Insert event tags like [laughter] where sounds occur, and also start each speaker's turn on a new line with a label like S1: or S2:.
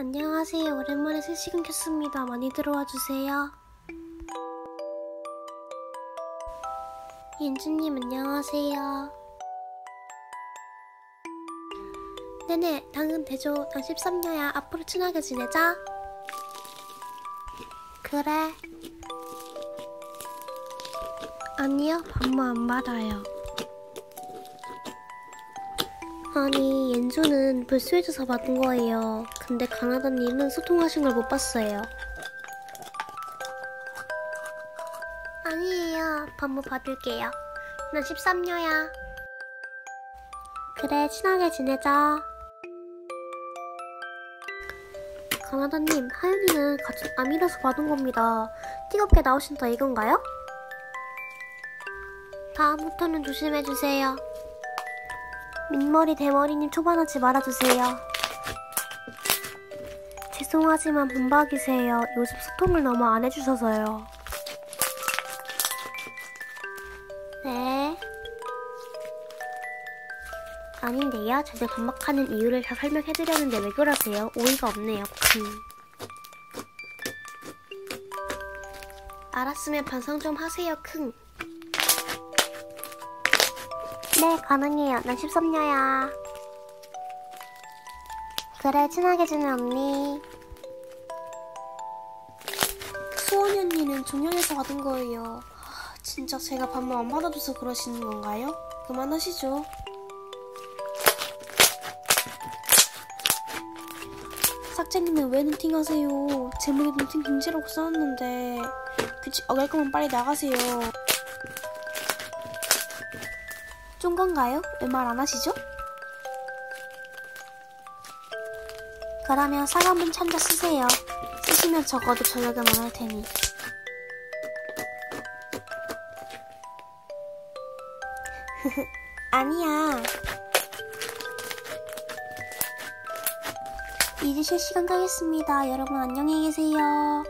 S1: 안녕하세요. 오랜만에 실시간 켰습니다. 많이 들어와 주세요. 윤주님 안녕하세요. 네네, 당근 대조. 난 13년야. 앞으로 친하게 지내자. 그래. 아니요, 반모 안 받아요. 아니, 옌주는 불스해줘서 받은 거예요. 근데 가나다님은 소통하신 걸 못 봤어요. 아니에요. 반모 받을게요. 난 13년야. 그래, 친하게 지내자. 가나다님, 하윤이는 같은 암이라서 받은 겁니다. 뜨겁게 나오신다 이건가요? 다음부터는 조심해주세요. 민머리 대머리님 초반하지 말아주세요. 죄송하지만 분박이세요. 요즘 소통을 너무 안 해주셔서요. 네. 아닌데요. 제가 반박하는 이유를 다 설명해드렸는데 왜 그러세요? 오이가 없네요. 음. 알았으면 반성 좀 하세요. 킁. 네, 가능해요. 난 13녀야. 그래, 친하게 지내, 언니. 수원이 언니는 종영에서 받은 거예요. 하, 진짜 제가 반말 안 받아줘서 그러시는 건가요? 그만하시죠. 삭제님은 왜 눈팅하세요? 제목에 눈팅 금지라고 써놨는데 그치 어갈 거면 빨리 나가세요. 좀 건가요? 왜 말 안 하시죠? 그러면 사과문 참자 쓰세요. 쓰시면 적어도 저녁은 안 할 테니. [laughs] 아니야. 이제 실시간 가겠습니다. 여러분 안녕히 계세요.